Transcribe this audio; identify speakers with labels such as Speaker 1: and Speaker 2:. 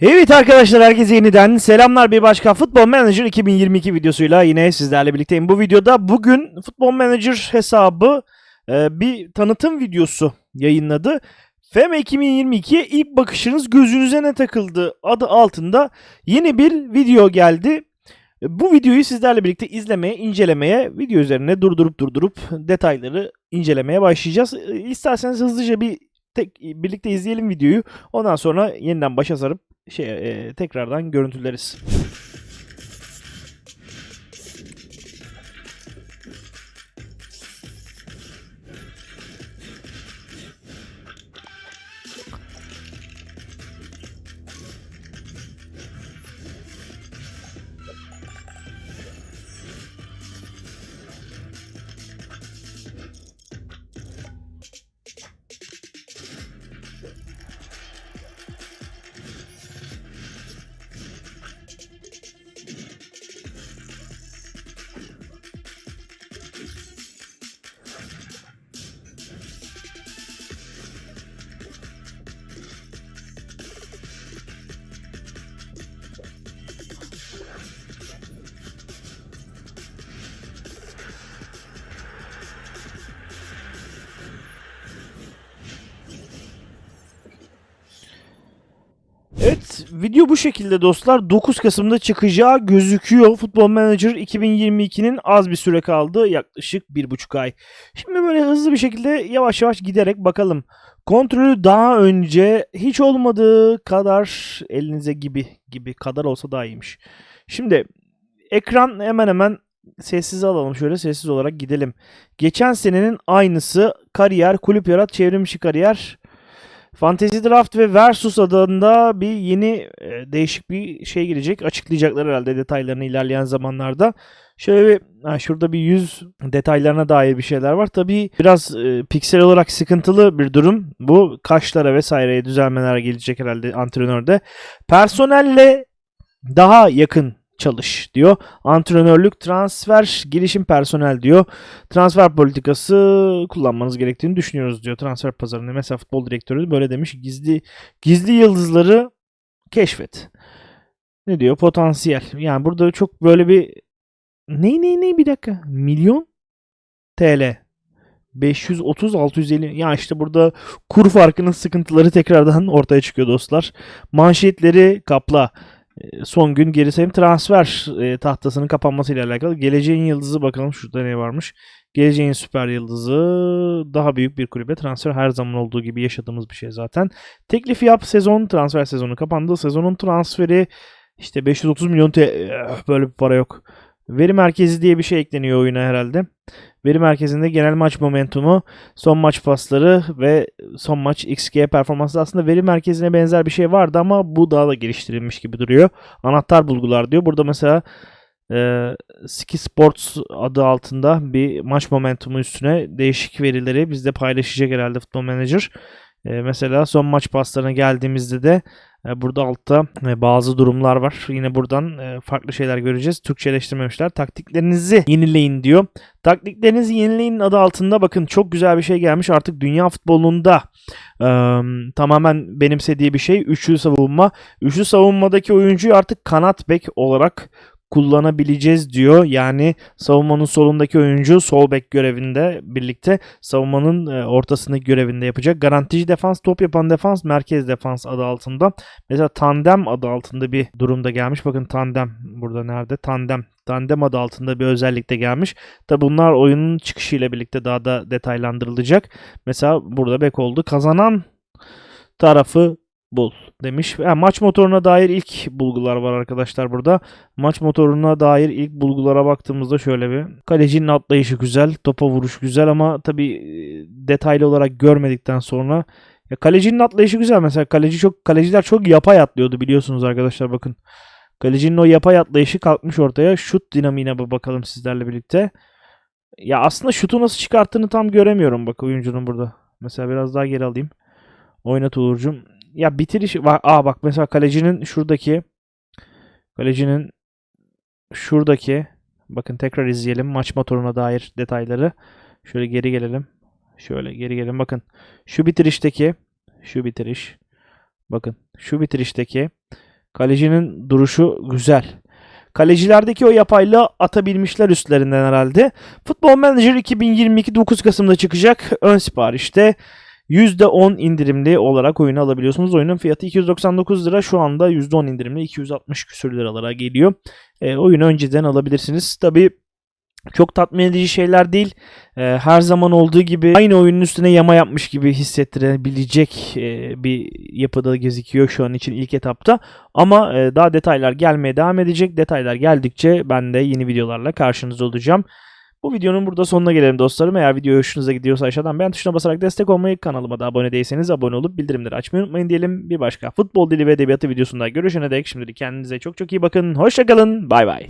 Speaker 1: Evet arkadaşlar herkese yeniden selamlar bir başka Futbol Manager 2022 videosuyla yine sizlerle birlikteyim. Bu videoda bugün Futbol Manager hesabı e, bir tanıtım videosu yayınladı. FEMA 2022'ye ilk bakışınız gözünüze ne takıldı adı altında yeni bir video geldi. E, Bu videoyu sizlerle birlikte izlemeye, incelemeye, video üzerine durdurup durdurup detayları incelemeye başlayacağız. E, İsterseniz hızlıca bir tek birlikte izleyelim videoyu. Ondan sonra yeniden başa sarıp şey e, tekrardan görüntüleriz. Video bu şekilde dostlar 9 Kasım'da çıkacağı gözüküyor. Futbol Manager 2022'nin az bir süre kaldı yaklaşık 1,5 ay. Şimdi böyle hızlı bir şekilde yavaş yavaş giderek bakalım. Kontrolü daha önce hiç olmadığı kadar elinize gibi gibi kadar olsa daha iyiymiş. Şimdi ekran hemen hemen sessiz alalım şöyle sessiz olarak gidelim. Geçen senenin aynısı kariyer, kulüp yarat, çevrimiçi kariyer, Fantasy Draft ve Versus adında bir yeni e, değişik bir şey gelecek. Açıklayacaklar herhalde detaylarını ilerleyen zamanlarda. Şöyle bir ha, şurada bir yüz detaylarına dair bir şeyler var. Tabii biraz e, piksel olarak sıkıntılı bir durum. Bu kaşlara vesaireye düzelmeler gelecek herhalde antrenörde. Personelle daha yakın çalış diyor. Antrenörlük, transfer, gelişim personel diyor. Transfer politikası kullanmanız gerektiğini düşünüyoruz diyor. Transfer pazarında mesela futbol direktörü böyle demiş. Gizli gizli yıldızları keşfet. Ne diyor? Potansiyel. Yani burada çok böyle bir ne ne ne bir dakika. Milyon TL. 530 650 ya işte burada kur farkının sıkıntıları tekrardan ortaya çıkıyor dostlar. Manşetleri kapla. E, son gün geri sayım transfer e, tahtasının kapanmasıyla alakalı. Geleceğin yıldızı bakalım şurada ne varmış. Geleceğin süper yıldızı daha büyük bir kulübe transfer her zaman olduğu gibi yaşadığımız bir şey zaten. Teklif yap sezon transfer sezonu kapandı. Sezonun transferi işte 530 milyon TL Eh, böyle bir para yok. Veri merkezi diye bir şey ekleniyor oyuna herhalde. Veri merkezinde genel maç momentumu, son maç pasları ve son maç XG performansı aslında veri merkezine benzer bir şey vardı ama bu daha da geliştirilmiş gibi duruyor. Anahtar bulgular diyor. Burada mesela e, Ski Sports adı altında bir maç momentumu üstüne değişik verileri bizde paylaşacak herhalde Futbol Manager. E, mesela son maç paslarına geldiğimizde de Burada altta e, bazı durumlar var. Yine buradan e, farklı şeyler göreceğiz. Türkçeleştirmemişler. Taktiklerinizi yenileyin diyor. Taktiklerinizi yenileyin adı altında bakın çok güzel bir şey gelmiş. Artık dünya futbolunda e, tamamen benimsediği bir şey. Üçlü savunma. Üçlü savunmadaki oyuncuyu artık kanat bek olarak kullanabileceğiz diyor. Yani savunmanın solundaki oyuncu sol bek görevinde birlikte savunmanın e, ortasındaki görevinde yapacak. Garantici defans, top yapan defans, merkez defans adı altında. Mesela tandem adı altında bir durumda gelmiş. Bakın tandem burada nerede? Tandem. Tandem adı altında bir özellik de gelmiş. Tabi bunlar oyunun çıkışıyla birlikte daha da detaylandırılacak. Mesela burada bek oldu. Kazanan tarafı bul demiş. Ha, maç motoruna dair ilk bulgular var arkadaşlar burada. Maç motoruna dair ilk bulgulara baktığımızda şöyle bir kalecinin atlayışı güzel, topa vuruş güzel ama tabi detaylı olarak görmedikten sonra ya kalecinin atlayışı güzel mesela kaleci çok kaleciler çok yapay atlıyordu biliyorsunuz arkadaşlar bakın. Kalecinin o yapay atlayışı kalkmış ortaya. Şut dinamiğine bakalım sizlerle birlikte. Ya aslında şutu nasıl çıkarttığını tam göremiyorum bak oyuncunun burada. Mesela biraz daha geri alayım. Oynat Uğur'cum. Ya bitiriş. Aa bak mesela kalecinin şuradaki kalecinin şuradaki bakın tekrar izleyelim maç motoruna dair detayları. Şöyle geri gelelim. Şöyle geri gelelim. Bakın şu bitirişteki şu bitiriş. Bakın şu bitirişteki Kalecinin duruşu güzel. Kalecilerdeki o yapaylığı atabilmişler üstlerinden herhalde. Futbol Manager 2022 9 Kasım'da çıkacak. Ön siparişte %10 indirimli olarak oyunu alabiliyorsunuz. Oyunun fiyatı 299 lira. Şu anda %10 indirimli 260 küsür liralara geliyor. E, oyunu önceden alabilirsiniz. Tabi çok tatmin edici şeyler değil. E, her zaman olduğu gibi aynı oyunun üstüne yama yapmış gibi hissettirebilecek e, bir yapıda gözüküyor şu an için ilk etapta. Ama e, daha detaylar gelmeye devam edecek. Detaylar geldikçe ben de yeni videolarla karşınızda olacağım. Bu videonun burada sonuna gelelim dostlarım. Eğer video hoşunuza gidiyorsa aşağıdan beğen tuşuna basarak destek olmayı, kanalıma da abone değilseniz abone olup bildirimleri açmayı unutmayın diyelim. Bir başka futbol dili ve edebiyatı videosunda görüşene dek şimdilik kendinize çok çok iyi bakın. Hoşçakalın. Bay bay.